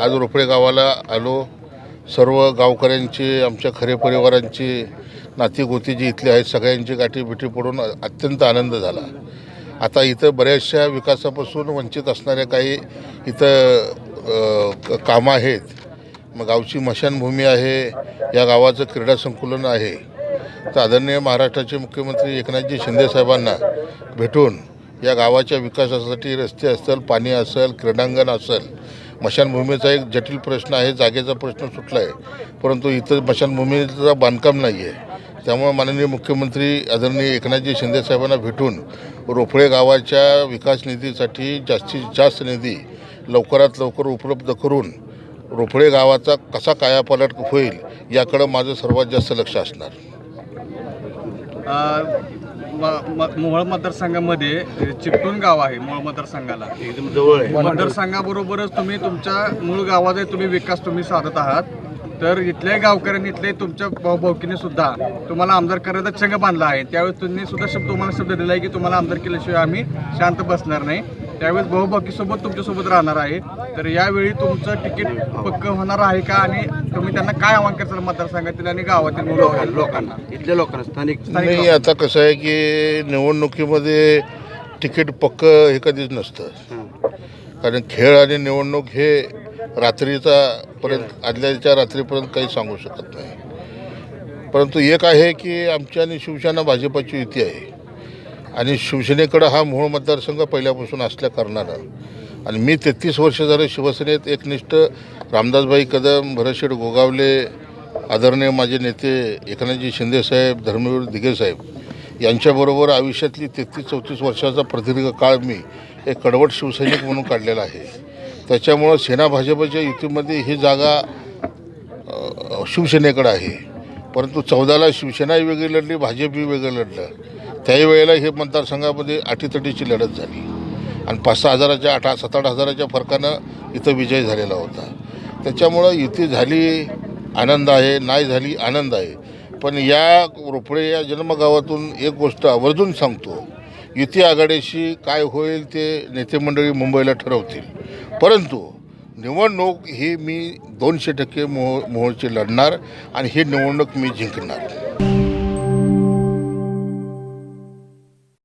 आज रोपळे गावाला आलो. सर्व गावकऱ्यांची आमच्या खरे परिवारांची नाती गोती जी इथली आहेत सगळ्यांची गाठी बिठी पडून अत्यंत आनंद झाला. आता इथं बऱ्याचशा विकासापासून वंचित असणाऱ्या काही इथं क- कामं आहेत. मग गावची मशानभूमी आहे या गावाचं क्रीडा संकुलन आहे. तर आदरणीय महाराष्ट्राचे मुख्यमंत्री एकनाथजी शिंदेसाहेबांना भेटून या गावाच्या विकासासाठी रस्ते असेल पाणी असेल क्रीडांगण असेल मशानभूमीचा एक जटिल प्रश्न आहे जागेचा प्रश्न सुटला आहे परंतु इथं मशानभूमीचं बांधकाम नाही आहे त्यामुळे माननीय मुख्यमंत्री आदरणीय एकनाथजी शिंदेसाहेबांना भेटून रोपळे गावाच्या विकास निधीसाठी जास्तीत जास्त निधी लवकरात लवकर उपलब्ध करून रोपळे गावाचा कसा कायापालट होईल याकडं माझं सर्वात जास्त लक्ष असणार. मोहोळ मतदारसंघामध्ये चिपटून गाव आहे मोहोळ मतदारसंघाला. एकदम जवळ आहे. मतदारसंघाबरोबरच तुम्ही तुमच्या मूळ गावाचा तुम्ही विकास तुम्ही साधत आहात. तर इथल्या गावकऱ्यांनी इथले तुमच्या भाऊभाऊकीने सुद्धा तुम्हाला आमदार करायचा चंग बांधला आहे. त्यावेळेस तुम्ही सुद्धा शब्द तुम्हाला शब्द दिला आहे की तुम्हाला आमदार केल्याशिवाय आम्ही शांत बसणार नाही. त्यावेळेस भाऊभाऊकीसोबत तुमच्यासोबत राहणार आहे. तर यावेळी तुमचं तिकीट पक्क होणार आहे का? आणि तुम्ही त्यांना काय आव्हान करताल मतदारसंघातील आणि गावातील लोकांना लोकांना. इथल्या लोकांना स्थानिक नाही आता कसं आहे की निवडणुकीमध्ये तिकीट पक्क हे कधीच नसतं. कारण खेळ आणि निवडणूक हे रात्रीचा पर्यंत आदल्याच्या रात्रीपर्यंत काही सांगू शकत नाही. परंतु एक आहे की आमची आणि शिवसेना भाजपाची युती आहे. आणि शिवसेनेकडं हा मूळ मतदारसंघ पहिल्यापासून असल्या कारणानं. आणि मी तेहतीस वर्ष झाले शिवसेनेत एकनिष्ठ रामदासभाई कदम भरतशेठ गोगावले आदरणीय माझे नेते एकनाथजी शिंदेसाहेब धर्मवीर दिघेसाहेब यांच्याबरोबर आयुष्यातली तेहतीस चौतीस वर्षाचा प्रदीर्घ काळ मी एक कडवट शिवसैनिक म्हणून काढलेला आहे. त्याच्यामुळं सेना भाजपच्या युतीमध्ये ही जागा शिवसेनेकडं आहे. परंतु चौदाला शिवसेनाही वेगळी लढली भाजपही वेगळं लढलं. त्याही वेळेला हे मतदारसंघामध्ये अटीतटीची लढत झाली. आणि पाच सहा हजाराच्या आठ सात आठ हजाराच्या फरकानं इथं विजय झालेला होता. त्याच्यामुळं युती झाली आनंद आहे नाही झाली आनंद आहे. पण या रोपळे या जन्मगावातून एक गोष्ट आवर्जून सांगतो. युती आघाडीशी काय होईल ते नेते मंडळी मुंबईला ठरवतील. परंतु निवडणूक ही मी दोनशे टक्के मोह मोहोळची लढणार आणि ही निवडणूक मी जिंकणार.